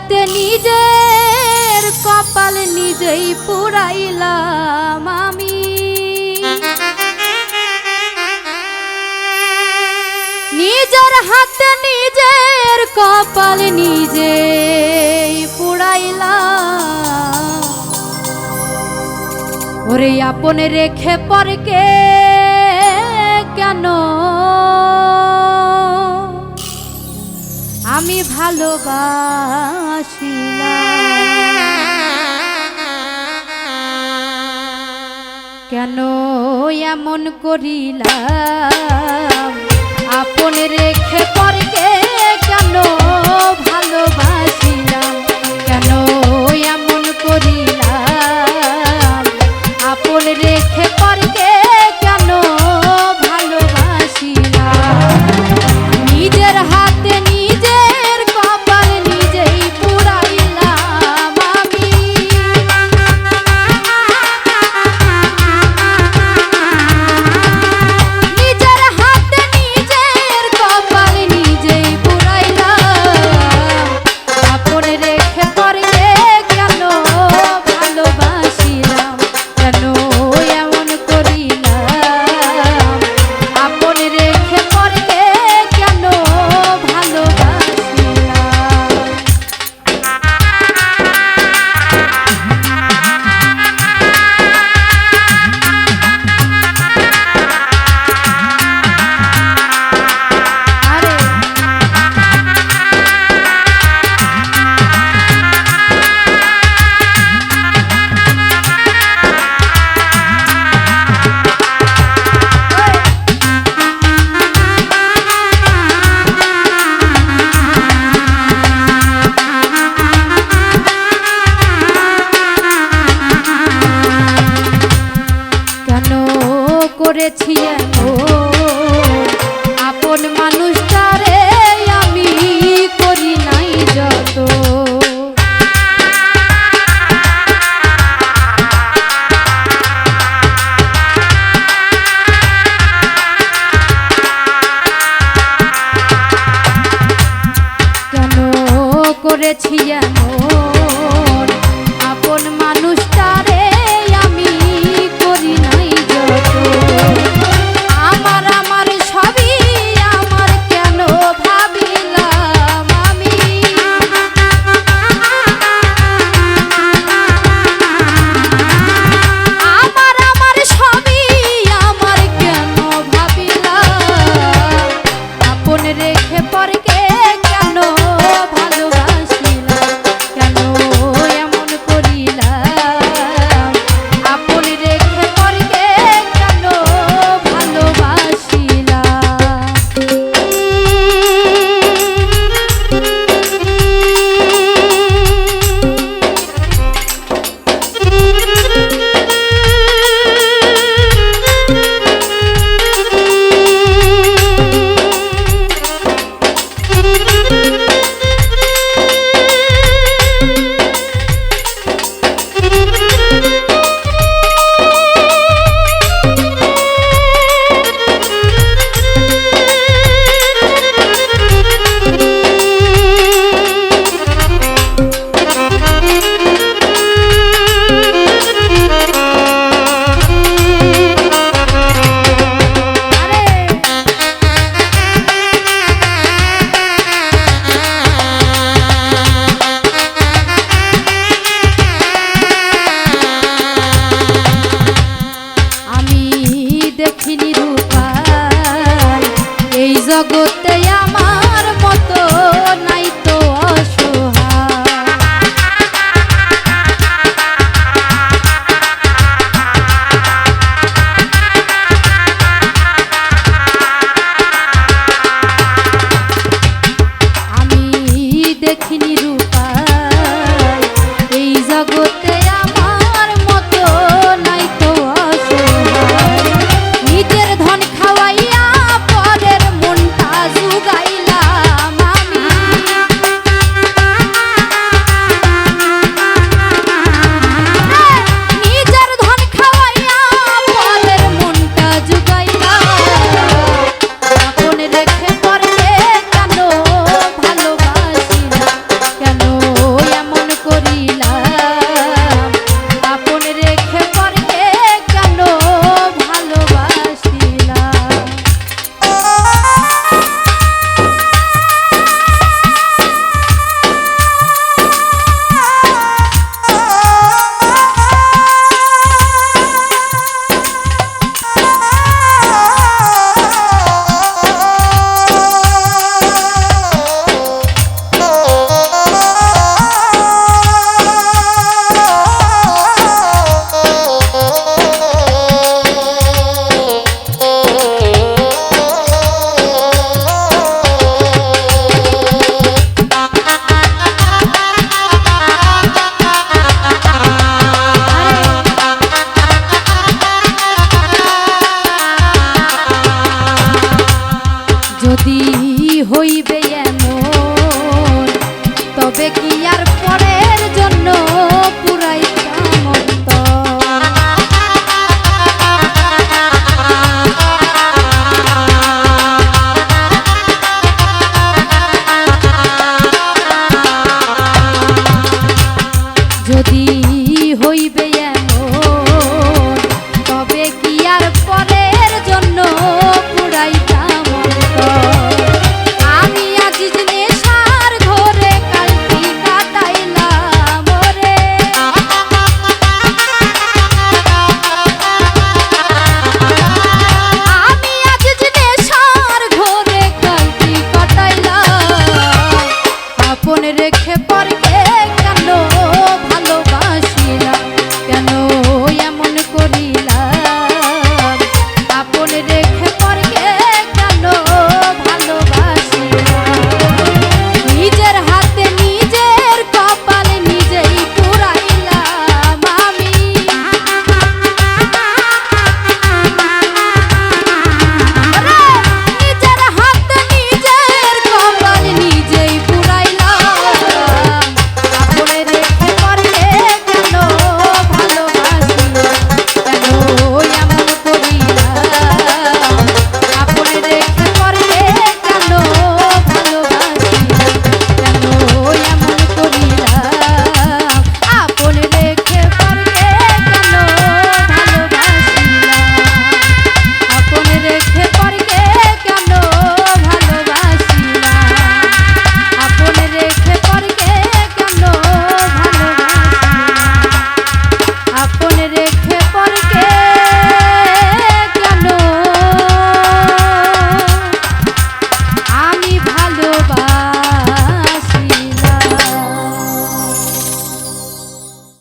হাতে নিজের কপাল নিজেই পুরাইলাম আমি। নিজের হাতে নিজের কপাল নিজেই পুরাইলাম। ওরে আপন রেখে পরকে কেন? আমি ভালোবাস কেন এমন করিলাম? আপন রেখে করকে কেন করেছি আপন মানুষ জগৎ করে কে কান্দ